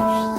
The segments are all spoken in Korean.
Bye.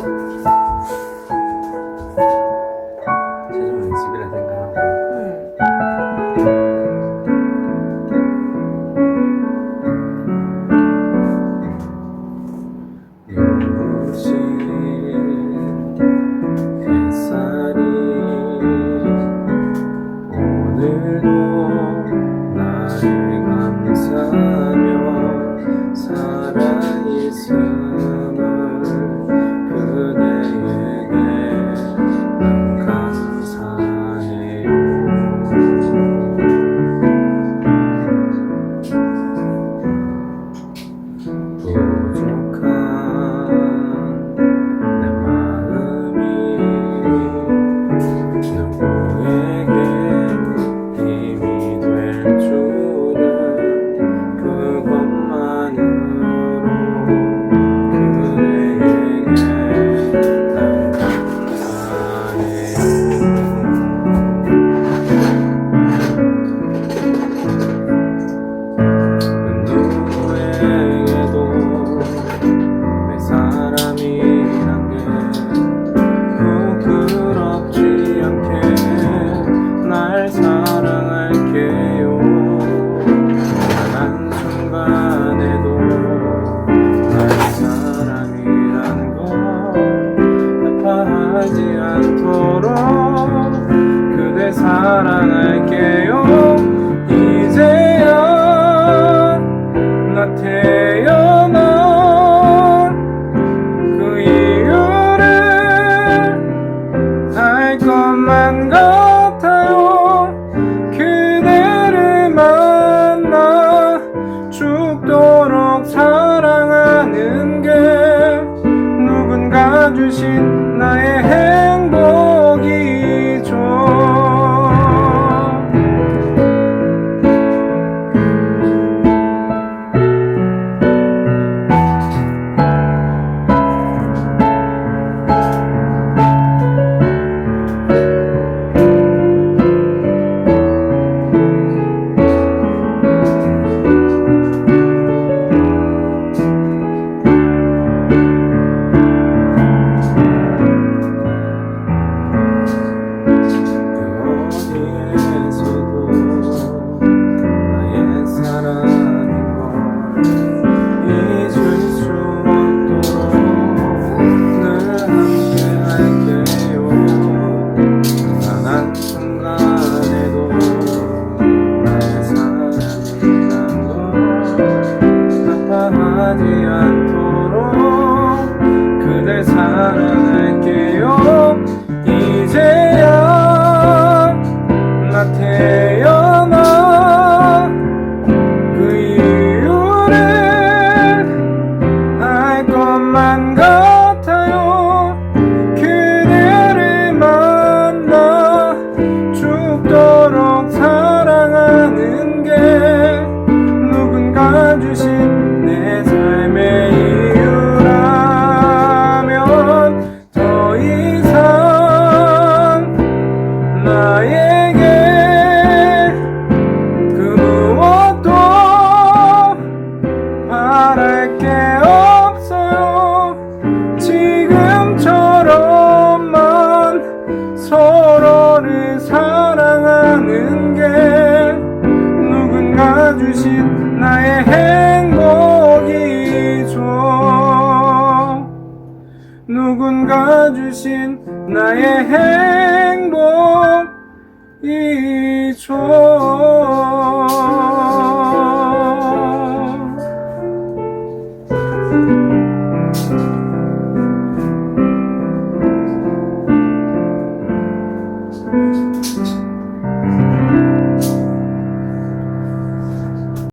그토록 그대 사랑할게요. 이제야 나 태어난 그 이유를 알 것만 같아요. 그대를 만나 죽도록 사랑하는 게 누군가 주신 그 무엇도 바랄 게 없어요. 지금처럼만 서로를 사랑하는 게 누군가 주신 나의 행복이죠. 누군가 주신 나의 행복. 이처